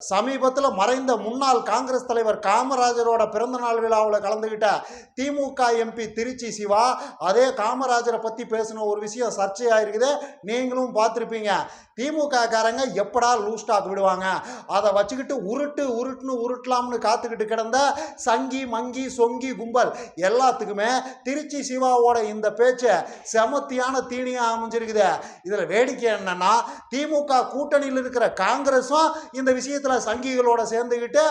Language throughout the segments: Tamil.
சமீபத்தில் மறைந்த முன்னாள் காங்கிரஸ் தலைவர் காமராஜரோட பிறந்த நாள் விழாவில் கலந்துக்கிட்ட திமுக எம்பி திருச்சி சிவா அதே காமராஜரை பற்றி பேசின ஒரு விஷயம் சர்ச்சையாக இருக்குது நீங்களும் பார்த்துருப்பீங்க. திமுக காரங்க எப்படா லூஸ் விடுவாங்க? அதை வச்சுக்கிட்டு உருட்டு உருட்டுன்னு உருட்டலாம்னு காத்துக்கிட்டு கிடந்த சங்கி மங்கி சொங்கி கும்பல் எல்லாத்துக்குமே திருச்சி சிவாவோட இந்த பேச்சு செமத்தியான தீனியாக அமைஞ்சிருக்குது. இதில் வேடிக்கை என்னன்னா திமுக கூட்டணியில் இருக்கிற காங்கிரஸும் இந்த விஷயத்தை விஷயத்தில் சங்கிகளோட சேர்ந்துக்கிட்டு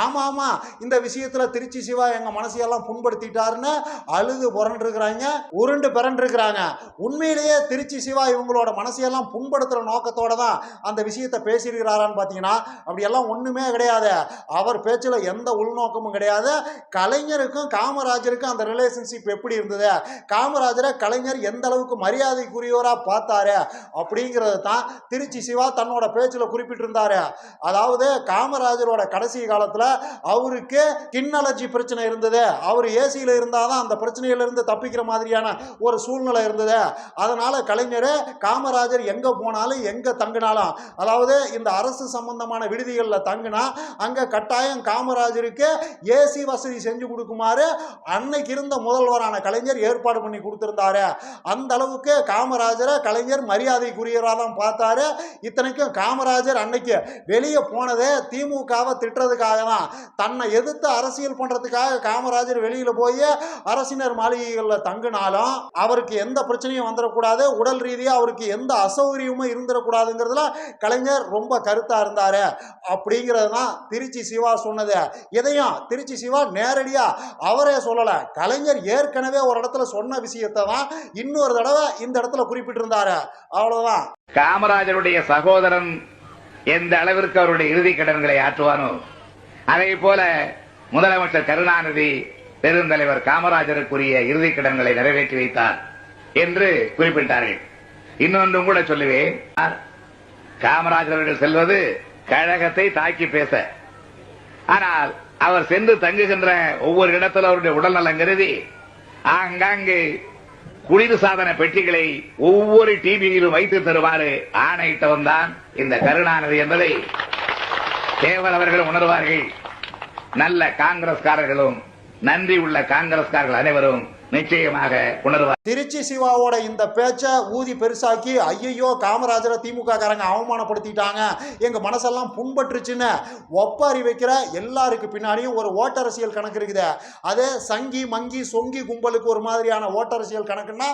ஆமாம் ஆமாம் இந்த விஷயத்தில் திருச்சி சிவா எங்கள் மனசையெல்லாம் புண்படுத்திட்டாருன்னு அழுது புரண்டிருக்கிறாங்க உருண்டு பிறண்டிருக்கிறாங்க. உண்மையிலேயே திருச்சி சிவா இவங்களோட மனசையெல்லாம் புண்படுத்துகிற நோக்கத்தோட தான் அந்த விஷயத்தை பேசியிருக்கிறாரான்னு பார்த்தீங்கன்னா அப்படியெல்லாம் ஒன்றுமே கிடையாது. அவர் பேச்சில் எந்த உள்நோக்கமும் கிடையாது. கலைஞருக்கும் காமராஜருக்கும் அந்த ரிலேஷன்ஷிப் எப்படி இருந்தது? காமராஜரை கலைஞர் எந்த அளவுக்கு மரியாதைக்குரியவராக பார்த்தாரு? அப்படிங்கிறது தான் திருச்சி சிவா தன்னோட பேச்சில் குறிப்பிட்டிருந்தாரு. அதாவது காமராஜரோட கடைசி காலத்தில் அவருக்கு கின் அலர்ஜி பிரச்சனை இருந்தது. அவர் ஏசியில் இருந்தால் தான் அந்த பிரச்சனையிலிருந்து தப்பிக்கிற மாதிரியான ஒரு சூழ்நிலை இருந்தது. அதனால் கலைஞர் காமராஜர் எங்கே போனாலும் எங்கே தங்கினாலும் அதாவது இந்த அரசு சம்பந்தமான விடுதிகளில் தங்கினா அங்கே கட்டாயம் காமராஜருக்கு ஏசி வசதி செஞ்சு கொடுக்குமாறு அன்னைக்கு இருந்த முதல்வரான கலைஞர் ஏற்பாடு பண்ணி கொடுத்துருந்தாரு. அந்த அளவுக்கு காமராஜரை கலைஞர் மரியாதைக்குரியவராக தான் பார்த்தாரு. இத்தனைக்கும் காமராஜர் அன்னைக்கு வெளியே போனதே திமுகவை திட்டுறதுக்காக தான் தன்னை எதிர்த்து அரசியல் பண்ணுறதுக்காக காமராஜர் வெளியில் போய் அரசினர் மாளிகைகளில் தங்கினாலும் அவருக்கு எந்த பிரச்சனையும் வந்துடக்கூடாது. உடல் ரீதியாக அவருக்கு எந்த அசௌகரியமும் இருந்துடக்கூடாதுங்கிறதுல கலைஞர் ரொம்ப கருத்தாக இருந்தார். அப்படிங்கிறது தான் திருச்சி சிவா சொன்னது. இதையும் திருச்சி சிவா நேரடியாக அவரே சொல்லலை. கலைஞர் ஏற்கனவே ஒரு இடத்துல சொன்ன விஷயத்தை தான் இன்னொரு தடவை இந்த இடத்துல குறிப்பிட்டிருந்தாரு. அவ்வளவுதான். காமராஜருடைய சகோதரன் எந்த அளவிற்கு அவருடைய இறுதி கடன்களை ஆற்றுவானோ அதே போல முதலமைச்சர் கருணாநிதி பெருந்தலைவர் காமராஜருக்குரிய இறுதி கடன்களை நிறைவேற்றி வைத்தார் என்று குறிப்பிட்டார்கள். இன்னொன்றும் கூட சொல்லுவேன். காமராஜர் அவர்கள் செல்வது கழகத்தை தாக்கி பேச. ஆனால் அவர் சென்று தங்குகின்ற ஒவ்வொரு இடத்திலும் அவருடைய உடல்நலம் கருதி ஆங்காங்கு குளிர் சாதன பெட்டிகளை ஒவ்வொரு டிவியிலும் வைத்து தருமாறு ஆணையிட்டவன் தான் இந்த கருணாநிதி என்பதை தேவர் அவர்கள் உணர்வார்கள். நல்ல காங்கிரஸ்காரர்களும் நன்றி உள்ள காங்கிரஸ்காரர்கள் அனைவரும் நிச்சயமாக உணர்வார் திருச்சி சிவாவோட இந்த பேச்சை ஊதி பெருசாக்கி ஐயையோ காமராஜரை திமுக காரங்க அவமானப்படுத்திட்டாங்க. எங்க மனசெல்லாம் புண்பட்டுருச்சுன்னு ஒப்பாரி வைக்கிற எல்லாருக்கு பின்னாடியும் ஒரு ஓட்டரசியல் கணக்கு இருக்குது. அதே சங்கி மங்கி சொங்கி கும்பலுக்கு ஒரு மாதிரியான ஓட்டரசியல் கணக்குன்னா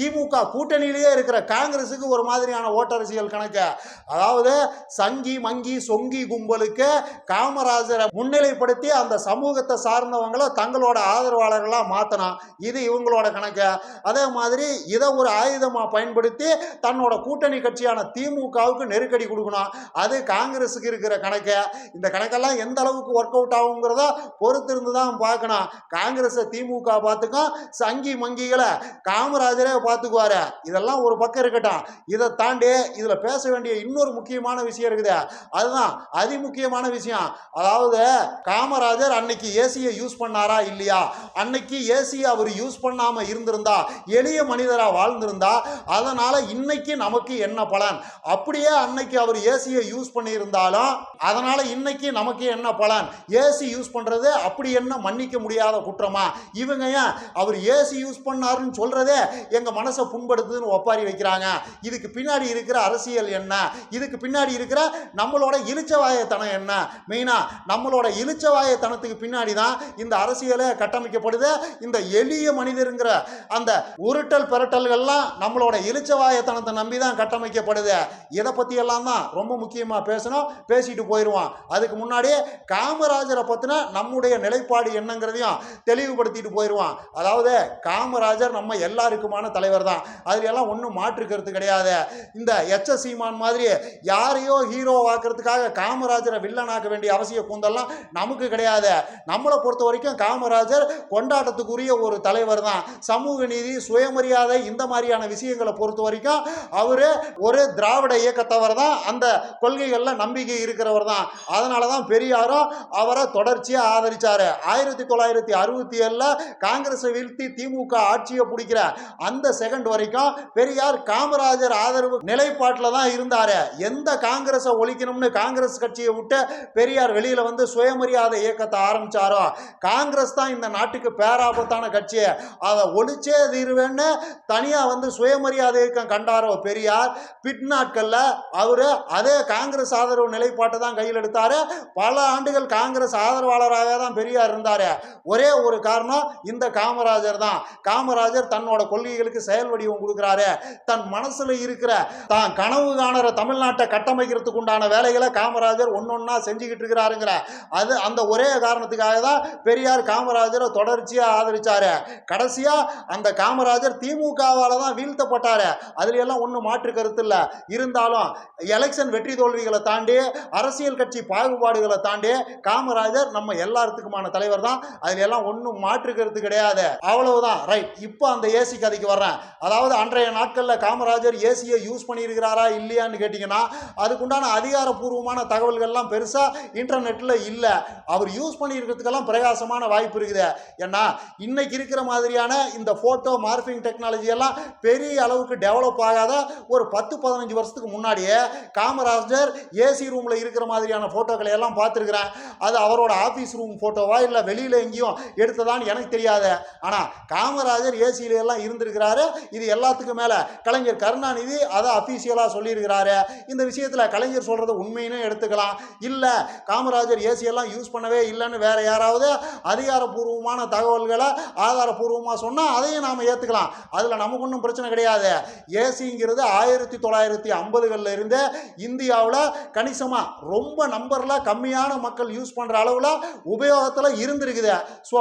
திமுக கூட்டணியிலேயே இருக்கிற காங்கிரஸுக்கு ஒரு மாதிரியான ஓட்டரசியல் கணக்கு. அதாவது சங்கி மங்கி சொங்கி கும்பலுக்கு காமராஜரை முன்னிலைப்படுத்தி அந்த சமூகத்தை சார்ந்தவங்களை தங்களோட ஆதரவாளர்களாக மாற்றணும் இது இவங்களோட கணக்கு. அதே மாதிரி இதை ஒரு ஆயுதமாக பயன்படுத்தி தன்னோட கூட்டணி கட்சியான திமுகவுக்கு நெருக்கடி கொடுக்கணும். அது காங்கிரஸுக்கு இருக்கிற கணக்கை. இந்த கணக்கெல்லாம் எந்த அளவுக்கு ஒர்க் அவுட் ஆகுங்கிறத பொறுத்திருந்து தான் பார்க்கணும். காங்கிரஸை திமுக பார்த்துக்கும் சங்கி மங்கிகளை காமராஜரே பார்த்துக்குவாரு. இதெல்லாம் ஒரு பக்கம் இருக்கட்டும். இதை தாண்டி இதில் பேச வேண்டிய இன்னொரு முக்கியமான விஷயம் இருக்குது. அதுதான் அதிமுக்கியமான விஷயம். அதாவது காமராஜர் அன்னைக்கு ஏசியை யூஸ் பண்ணாரா இல்லையா? அன்னைக்கு ஏசியை அவர் யூஸ் பண்ணாமல் இருந்திருந்தா எளிய மனிதராக வாழ்ந்திருந்தா அதனால இன்னைக்கு நமக்கு என்ன பலன்? அப்படியே அன்னைக்கு அவர் ஏசியை யூஸ் பண்ணியிருந்தாலும் அதனால இன்னைக்கு நமக்கு என்ன பலன்? ஏசி யூஸ் பண்ணுறது அப்படி என்ன மன்னிக்க முடியாத குற்றமா? இவங்க ஏன் அவர் ஏசி யூஸ் பண்ணாருன்னு சொல்கிறதே எங்கள் மனசை புண்படுத்துதுன்னு ஒப்பாரி வைக்கிறாங்க. இதுக்கு பின்னாடி இருக்கிற அரசியல் என்ன? இதுக்கு பின்னாடி இருக்கிற நம்மளோட இளிச்சவாயத்தனம் என்ன? மெயினாக நம்மளோட இளிச்சவாயத்தனத்துக்கு பின்னாடி தான் இந்த அரசியலே கட்டமைக்கப்படுது. இந்த எளிய மனிதருங்கிற அந்த உருட்டல் பெரட்டல்கள்லாம் நம்மளோட இளிச்சவாயத்தனத்தை நம்பி தான் கட்டமைக்கப்படுது. இதை பற்றியெல்லாம் தான் ரொம்ப முக்கியமாக பேசணும். பேசிட்டு போயிடுவான் அதுக்கு முன்னாடியே காமராஜரை பற்றின நம்முடைய நிலைப்பாடு என்னங்கிறதையும் தெளிவுபடுத்திட்டு போயிடுவான் அதாவது காமராஜர் நம்ம எல்லாருக்குமான தலைவர் தான் அதில் எல்லாம் ஒன்றும் மாற்றுக்கிறது கிடையாது. இந்த எச்ச சீமான் மாதிரி யாரையோ ஹீரோவாக்குறதுக்காக காமராஜரை வில்லனாக்க வேண்டிய அவசிய கூந்தல்லாம் நமக்கு கிடையாது. நம்மளை பொறுத்த வரைக்கும் காமராஜர் கொண்டாட்டத்துக்குரிய ஒரு தலைவர் தான் சமூக நீதி சுயமரியாதை இந்த மாதிரியான விஷயங்களை பொறுத்த வரைக்கும் அவர் ஒரு திராவிட இயக்கத்தவர் தான். அந்த கொள்கைகளில் நம்பிக்கை இருக்கிறவர் தான். அதனால தான் பெரியாரும் அவரை தொடர்ச்சியாக ஆதரித்தார் ஆயிரத்தி தொள்ளாயிரத்தி அறுபத்தி ஏழில் காங்கிரஸை வீழ்த்தி திமுக ஆட்சியை பிடிக்கிற அந்த செகண்ட் வரைக்கும் பெரியார் காமராஜர் ஆதரவு நிலைப்பாட்டில் தான் இருந்தார். எந்த காங்கிரஸை ஒழிக்கணும்னு காங்கிரஸ் கட்சியை விட்டு பெரியார் வெளியில் வந்து சுயமரியாதை இயக்கத்தை ஆரம்பிச்சாரோ காங்கிரஸ் தான் இந்த நாட்டுக்கு பேராபத்தான கட்சி. அதை ஒழிச்சே தீருவேன்னு தனியா வந்து சுயமரியாதை இயக்கம் கண்டாரோ பெரியார். பிட் அவர் அதே காங்கிரஸ் ஆதரவு நிலைப்பாட்டை தான் கையில் எடுத்தாரு. பல ஆண்டுகள் காங்கிரஸ் ஆதரவாளராக தான் பெரியார் இருந்தார். ஒரே ஒரு காரணம் இந்த காமராஜர் தான். காமராஜர் தன்னோட கொள்கைகளுக்கு செயல் வடிவம் கொடுக்குறாரு. தன் மனசுல இருக்கிற தான் கனவு காணுற தமிழ்நாட்டை கட்டமைக்கிறதுக்கு உண்டான வேலைகளை காமராஜர் ஒன்னொன்னா செஞ்சுக்கிட்டு இருக்கிறாருங்கிற அது அந்த ஒரே காரணத்துக்காக தான் பெரியார் காமராஜரை தொடர்ச்சியாக ஆதரிச்சார். கடைசியா அந்த காமராஜர் திமுகவால் தான் வீழ்த்தப்பட்டாரு. அதுல எல்லாம் ஒன்றும் மாற்று கருத்து இல்லை. இருந்தாலும் எலெக்ஷன் வெற்றி தோல்விகளை தாண்டி அரசியல் கட்சி பாகுபாடுகளை தாண்டி காமராஜர் நம்ம எல்லாத்துக்குமான தலைவர் தான். அதுல எல்லாம் ஒன்றும் மாற்று கருத்து கிடையாது. அவ்வளவுதான். ரைட் இப்போ அந்த ஏசி கதைக்கு வர்றேன். அதாவது அன்றைய நாட்களில் காமராஜர் ஏசியை யூஸ் பண்ணியிருக்கிறாரா இல்லையான்னு கேட்டிங்கன்னா அதுக்குண்டான அதிகாரப்பூர்வமான தகவல்கள்லாம் பெருசாக இன்டர்நெட்டில் இல்லை. அவர் யூஸ் பண்ணியிருக்கிறதுக்கெல்லாம் பிரகாசமான வாய்ப்பு இருக்குது. ஏன்னா இன்னைக்கு இருக்கிற மாதிரியான இந்த ஃபோட்டோ மார்பிங் டெக்னாலஜி எல்லாம் பெரிய அளவுக்கு டெவலப் ஆகாத ஒரு பத்து பதினஞ்சு வருஷத்துக்கு முன்னாடியே காமராஜர் ஏசி ரூமில் இருக்கிற மாதிரியான ஃபோட்டோக்களை எல்லாம் பார்த்துருக்குறேன் அது அவரோட ஆஃபீஸ் ரூம் ஃபோட்டோவா இல்லை வெளியில் எங்கேயும் எடுத்ததான்னு எனக்கு தெரியாது. ஆனால் காமராஜர் ஏசியில எல்லாம் இருந்திருக்கிறாரு. இது எல்லாத்துக்கும் மேலே கலைஞர் கருணாநிதி அதை அஃபீஷியலாக சொல்லியிருக்கிறாரு. இந்த விஷயத்தில் கலைஞர் சொல்கிறத உண்மையினே எடுத்துக்கலாம். இல்லை காமராஜர் ஏசியெல்லாம் யூஸ் பண்ணவே இல்லைன்னு வேறு யாராவது அதிகாரப்பூர்வமான தகவல்களை ஆதாரப்பூர்வமாக சொன்னால் அதையும் நாம் ஏற்றுக்கலாம் அதில் நமக்கு ஒன்றும் பிரச்சனை கிடையாது. ஏசிங்கிறது ஆயிரத்தி தொள்ளாயிரத்தி ஐம்பதுகளில் இருந்து இந்தியாவில் கணிசமாக ரொம்ப நம்பரில் கம்மியான மக்கள் யூஸ் பண்ணுற அளவில் உபயோகத்தில் இருந்திருக்குது. ஸோ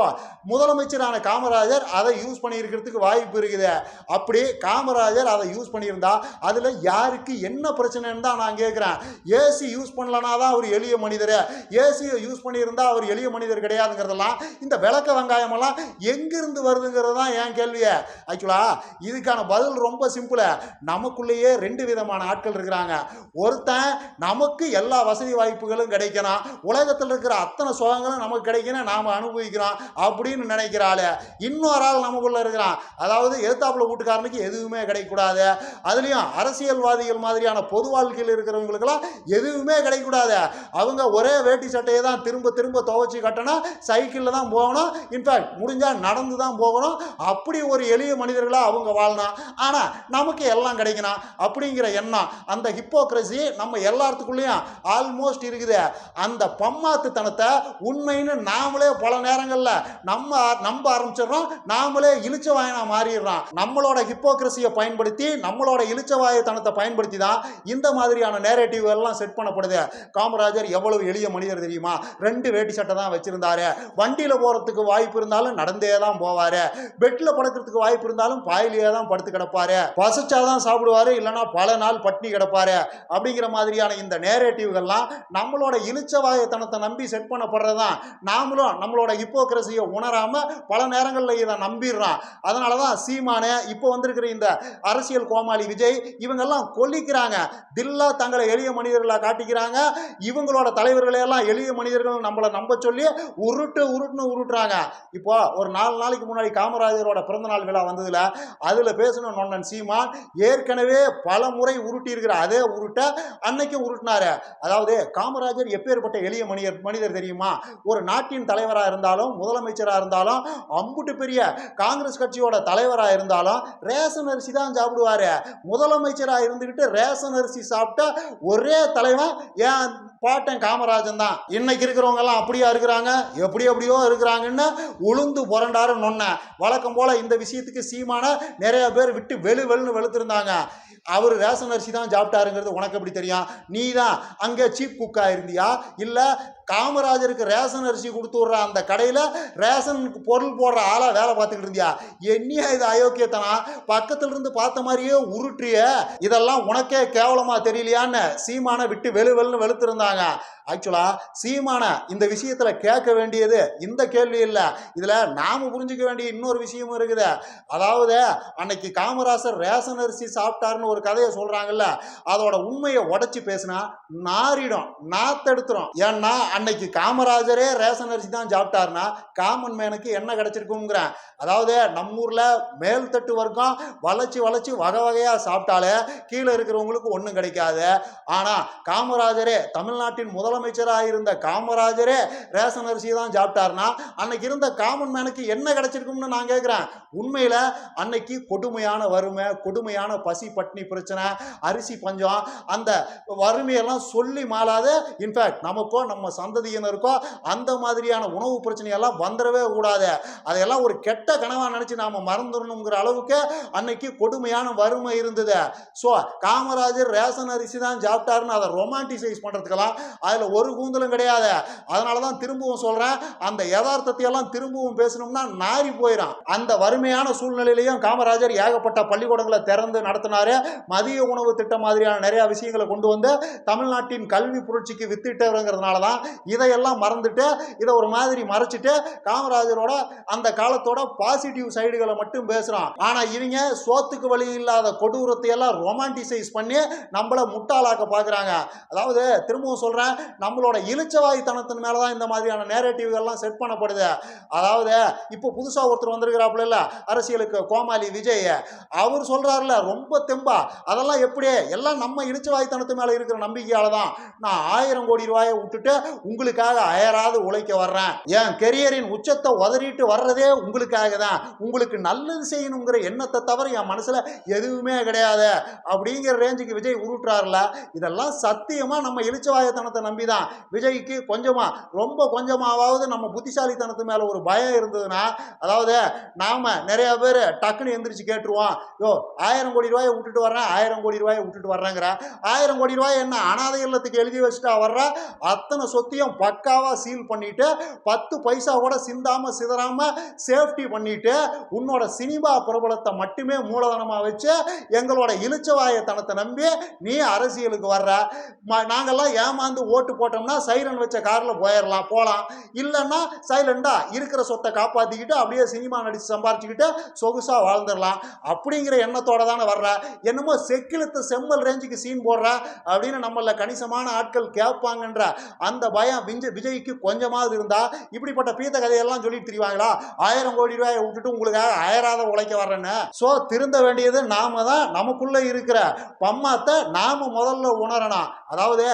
முதலமைச்சரான காமராஜர் அதை யூஸ் பண்ணியிருக்கிறதுக்கு வாய்ப்பு இருக்குது. அப்படி காமராஜர் அதை யூஸ் பண்ணியிருந்தா அதில் யாருக்கு என்ன பிரச்சனைன்னு தான் நான் கேட்குறேன் ஏசி யூஸ் பண்ணலனா தான் அவர் எளிய மனிதர். ஏசியை யூஸ் பண்ணியிருந்தால் அவர் எளிய மனிதர் கிடையாதுங்கிறதெல்லாம் இந்த விளக்க வெங்காயமெல்லாம் எங்கிருந்து வருதுங்கிறது தான் என் கேள்வியை. ஆக்சுவலாக இதுக்கான பதில் ரொம்ப சிம்பிளு நமக்குள்ளேயே ரெண்டு விதமான ஆட்கள் இருக்கிறாங்க. ஒருத்தன் நமக்கு எல்லா வசதி வாய்ப்புகளும் கிடைக்கணும். உலகத்தில் இருக்கிற அத்தனை சுகங்களும் நமக்கு கிடைக்கணும் நாம் அனுபவிக்கிறோம் அப்படின்னு நினைக்கிற ஆளு. இன்னொரு ஆள் நமக்குள்ள இருக்கிறான். அதாவது எழுத்தாப்புல வீட்டுக்காரனுக்கு எதுவுமே கிடைக்கக்கூடாது. அதுலேயும் அரசியல்வாதிகள் மாதிரியான பொது வாழ்க்கையில் இருக்கிறவங்களுக்கெல்லாம் எதுவுமே கிடைக்கக்கூடாது. அவங்க ஒரே வேட்டி சட்டையை தான் திரும்ப திரும்ப துவைச்சி கட்டணும். சைக்கிளில் தான் போகணும். இன்ஃபேக்ட் முடிஞ்சால் நடந்து தான் போகணும். அப்படி ஒரு எளிய மனிதர்களாக அவங்க வாழணும் ஆனால் நமக்கு எல்லாம் கிடைக்கணும் அப்படிங்கிற எண்ணம் அந்த ஹிப்போக்ரஸி நம்ம எல்லாத்துக்குள்ளேயும் ஆல்மோஸ்ட் இருக்குது. அந்த பம்மாத்துத்தனத்தை உண்மைன்னு நாமளே பல நேரங்களில் நம்ம நம்ப ஆரம்பிச்சிடுறோம். நாமளே இழிச்ச வாயனா மாறிடுறோம். நம்மளோட ஹிப்போக்ரஸியை பயன்படுத்தி நம்மளோட இழிச்ச வாயத்தனத்தை பயன்படுத்தி தான் இந்த மாதிரியான நேரேட்டிவ் எல்லாம் செட் பண்ணப்படுது. காமராஜர் எவ்வளவு எளிய மனிதர் தெரியுமா? ரெண்டு வேட்டி சட்டை தான் வச்சிருந்தாரு. வண்டியில் போகிறதுக்கு வாய்ப்பு இருந்தாலும் நடந்தே தான் போவார். பெட்டில் படுக்கிறதுக்கு வாய்ப்பு இருந்தாலும் பாயிலேயே தான் படுத்து கிடப்பாரு. பசிச்சாதான் சாப்பிடுவாரு இல்லைன்னா பல நாள் பட்னி கிடப்பாரு. அப்படிங்கிற மாதிரியான இந்த நேரேட்டிவ்கள்லாம் நம்மளோட இழிச்சவாயத்தனத்தை நம்பி செட் பண்ணப்படுறது தான் நாமளும் நம்மளோட ஹிப்போக்ரஸியை உணராம பல நேரங்களில் இதை நம்பிடுறோம். அதனால தான் சீமானு இப்போ வந்திருக்கிற இந்த அரசியல் கோமாளி விஜய் இவங்கெல்லாம் கொல்லிக்கிறாங்க. தில்லா தங்களை எளிய மனிதர்களாக காட்டிக்கிறாங்க. இவங்களோட தலைவர்களையெல்லாம் எளிய மனிதர்கள் நம்மளை நம்ப சொல்லி உருட்டு உருட்டுன்னு உருட்டுறாங்க. இப்போ ஒரு நாலு நாளைக்கு முன்னாடி காமராஜரோட பிறந்தநாள் விழா வந்ததுல அதில் பேசணும் நொன்னன் சீமான். ஏற்கனவே பல முறை உருட்டியிருக்கிற அதே உருட்டை அன்னைக்கும் உருட்டினாரு. அதாவது காமராஜர் எப்பேற்பட்ட எளிய மனிதர் மனிதர் தெரியுமா? ஒரு நாட்டின் தலைவராக இருந்தாலும் முதலமைச்சராக இருந்தாலும் அம்புட்டு பெரிய காங்கிரஸ் கட்சியோட தலைவராக இருந்தாலும் ரேஷன் அரிசி தான் சாப்பிடுவாரு. முதலமைச்சராக இருந்துக்கிட்டு ரேஷன் அரிசி சாப்பிட்ட ஒரே தலைவன் ஏன் பாட்டன் காமராஜன் தான். இன்னைக்கு இருக்கிறவங்க எல்லாம் அப்படியா இருக்கிறாங்க? எப்படி எப்படியோ இருக்கிறாங்கன்னு உளுந்து புரண்டாரு நொன்ன வழக்கம் போல இந்த விஷயத்தை விஷயத்துக்கு சீமான நிறைய பேர் விட்டு வெளு வெளுன்னு வெளுத்திருந்தாங்க. அவர் ரேஷன் அரிசி தான் சாப்பிட்டாருங்கிறது உனக்கு எப்படி தெரியும்? நீ தான் அங்கே சீப் குக்காக இருந்தியா இல்லை காமராஜருக்கு ரேஷன் அரிசி கொடுத்து விட்ற அந்த கடையில் ரேஷனுக்கு பொருள் போடுற ஆளாக வேலை பார்த்துக்கிட்டு இருந்தியா? என்னையா இது அயோக்கியத்தனா பக்கத்துல இருந்து பார்த்த மாதிரியே உருட்டிய இதெல்லாம் உனக்கே கேவலமாக தெரியலையான்னு சீமானை விட்டு வெளு வெளுன்னு வெளுத்திருந்தாங்க. ஆக்சுவலாக சீமான இந்த விஷயத்தில் கேட்க வேண்டியது இந்த கேள்வி இல்லை. இதில் நாம் புரிஞ்சுக்க வேண்டிய இன்னொரு விஷயமும் இருக்குது. அதாவது அன்னைக்கு காமராசர் ரேஷன் அரிசி சாப்பிட்டாருன்னு ஒரு கதையை சொல்கிறாங்கல்ல அதோட உண்மையை உடச்சி பேசினா நாரிடும் நாத்தெடுத்துரும். ஏன்னா அன்னைக்கு காமராஜரே ரேஷன் அரிசி தான் சாப்பிட்டாருன்னா காமன் மேனுக்கு என்ன கிடைச்சிருக்குங்கிறேன் அதாவது நம்ம ஊர்ல மேல்தட்டு வர்க்கம் வளைச்சி வளைச்சி வகை வகையா சாப்பிட்டாலே கீழே இருக்கிறவங்களுக்கு ஒன்றும் கிடைக்காது. ஆனா காமராஜரே தமிழ்நாட்டின் முதலமைச்சராக இருந்த காமராஜரே ரேஷன் அரிசி தான் சாப்பிட்டாருன்னா அன்னைக்கு இருந்த காமன் மேனுக்கு என்ன கிடைச்சிருக்கும்னு நான் கேட்குறேன் உண்மையில அன்னைக்கு கொடுமையான வறுமை கொடுமையான பசி பட்னி பிரச்சனை அரிசி பஞ்சம் அந்த வறுமையெல்லாம் சொல்லி மாறாத இன்ஃபேக்ட் நமக்கோ நம்ம சந்ததியினருக்கோ அந்த மாதிரியான உணவு பிரச்சனையெல்லாம் வந்துடவே கூடாது. அதையெல்லாம் ஒரு கெட்ட கனவாக நினச்சி நாம் மறந்துடணுங்கிற அளவுக்கு அன்னைக்கு கொடுமையான வறுமை இருந்தது. ஸோ காமராஜர் ரேஷன் அரிசி தான் சாப்பிட்டாருன்னு அதை ரொமான்டிசைஸ் பண்ணுறதுக்கெல்லாம் அதில் ஒரு கூந்தலும் கிடையாது. அதனால தான் திரும்பவும் சொல்கிறேன் அந்த யதார்த்தத்தையெல்லாம் திரும்பவும் பேசணும்னா நாரி போயிடும் அந்த வறுமையான சூழ்நிலையிலையும் காமராஜர் ஏகப்பட்ட பள்ளிக்கூடங்களை திறந்து நடத்தினாரு. மதிய உணவு திட்டம் மாதிரியான நிறைய விஷயங்களை கொண்டு வந்து தமிழ்நாட்டின் கல்வி புரட்சிக்கு வித்திட்டவங்கிறதுனால தான் இதையெல்லாம் மறந்துட்டு இதை ஒரு மாதிரி மறைச்சிட்டு காமராஜரோட அந்த காலத்தோட பாசிட்டிவ் சைடுகளை மட்டும் பேசுறான். ஆனா இவங்க சோத்துக்கு வழி இல்லாத கொடூரத்தை எல்லாம் ரொமான்டிசைஸ் பண்ணி நம்மள முட்டாளாக்க பார்க்குறாங்க அதாவது திரும்பவும் சொல்றேன் நம்மளோட இளிச்சவாய்த்தனத்தின் மேலே தான் இந்த மாதிரியான நேரட்டிவ்கள்லாம் செட் பண்ணப்படுது. அதாவது இப்போ புதுசா ஒருத்தர் வந்திருக்கிறாப்புல இல்ல அரசியலுக்கு கோமாளி விஜய் அவர் சொல்றாருல ரொம்ப தெம்பா. அதெல்லாம் எப்படி? எல்லாம் நம்ம இளிச்சவாய்த்தனத்து மேல இருக்கிற நம்பிக்கையால தான் நான் ஆயிரம் கோடி ரூபாயை விட்டுட்டு உங்களுக்காக அயராது உழைக்க வர்றேன். என் கெரியரின் உச்சத்தை உதறிட்டு வர்றதே உங்களுக்காக தான் உங்களுக்கு நல்லது செய்யணுங்கிற எண்ணத்தை தவிர என் மனசுல எதுவுமே கிடையாது. அப்படிங்கிற ரேஞ்சுக்கு விஜய் உருட்டுறாருல இதெல்லாம் சத்தியமா நம்ம எழுச்சவாயத்தனத்தை நம்பி தான் விஜய்க்கு கொஞ்சமா ரொம்ப கொஞ்சமாவது நம்ம புத்திசாலித்தனத்து மேல ஒரு பயம் இருந்ததுன்னா அதாவது நாம நிறைய பேர் டக்குன்னு எந்திரிச்சு கேட்டுருவோம். யோ ஆயிரம் கோடி ரூபாயை விட்டுட்டு வர்றேன் ஆயிரம் கோடி ரூபாயை விட்டுட்டு வர்றேங்கிற. ஆயிரம் கோடி ரூபாய் என்ன அனாதை இல்லத்துக்கு எழுதி வச்சுட்டா வர்ற? அத்தனை சொத்து சொத்தையும் பக்காவாக சீல் பண்ணிட்டு பத்து பைசா கூட சிந்தாம சிதறாம சேஃப்டி பண்ணிட்டு உன்னோட சினிமா பிரபலத்தை மட்டுமே மூலதனமா வச்சு எங்களோட இழுச்சவாயத்தனத்தை நம்பி நீ அரசியலுக்கு வர்ற. நாங்கள்லாம் நாங்கெல்லாம் ஏமாந்து ஓட்டு போட்டோம்னா சைலன் வச்ச கார்ல போயிடலாம் போகலாம் இல்லைன்னா சைலண்டாக இருக்கிற சொத்தை காப்பாற்றிக்கிட்டு அப்படியே சினிமா நடிச்சு சம்பாரிச்சுக்கிட்டு சொகுசா வாழ்ந்துடலாம் அப்படிங்கிற எண்ணத்தோட தானே வர்ற. என்னமோ செக்கிலத்து செம்மல் ரேஞ்சுக்கு சீன் போடுற அப்படின்னு நம்மள கணிசமான ஆட்கள் கேட்பாங்கன்ற அந்த பயம் விஞ்ச விஜய்க்கு கொஞ்சமாவது இருந்தா இப்படிப்பட்ட பீத்த கதையெல்லாம் சொல்லிட்டு தெரிவாங்களா? ஆயிரம் கோடி ரூபாயை விட்டுட்டு உங்களுக்காக அயராத உழைக்க வர்றேன்னு. ஸோ திருந்த வேண்டியது நாம தான் நமக்குள்ள இருக்கிற பம்மாத்தை நாம முதல்ல உணரணும். அதாவது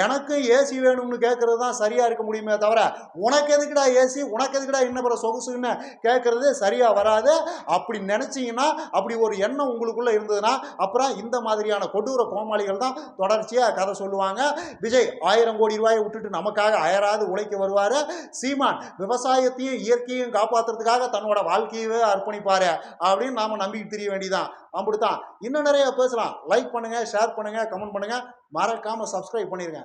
எனக்கு ஏசி வேணும்னு கேட்கறது தான் சரியா இருக்க முடியுமே தவிர உனக்கு எதுக்குடா ஏசி உனக்கு எதுக்குடா என்ன பிற சொகுசுன்னு கேட்கறது சரியா வராது. அப்படி நினைச்சீங்கன்னா அப்படி ஒரு எண்ணம் உங்களுக்குள்ள இருந்ததுன்னா அப்புறம் இந்த மாதிரியான கொடூர கோமாளிகள் தான் தொடர்ச்சியாக கதை சொல்லுவாங்க. விஜய் ஆயிரம் கோடி ரூபாயை விட்டுட்டு நமக்காக அயராது உழைக்க வருவார். சீமான் விவசாயத்தையும் இயற்கையும் காப்பாற்றுறதுக்காக தன்னோட வாழ்க்கையவே அர்ப்பணிப்பார் அப்படின்னு நாம நம்பிக்கை தெரிய வேண்டியதான் அப்படித்தான். இன்னும் நிறைய பேசலாம். லைக் பண்ணுங்க ஷேர் பண்ணுங்க கமெண்ட் பண்ணுங்க. மறக்காமல் சப்ஸ்கிரைப் பண்ணிடுங்க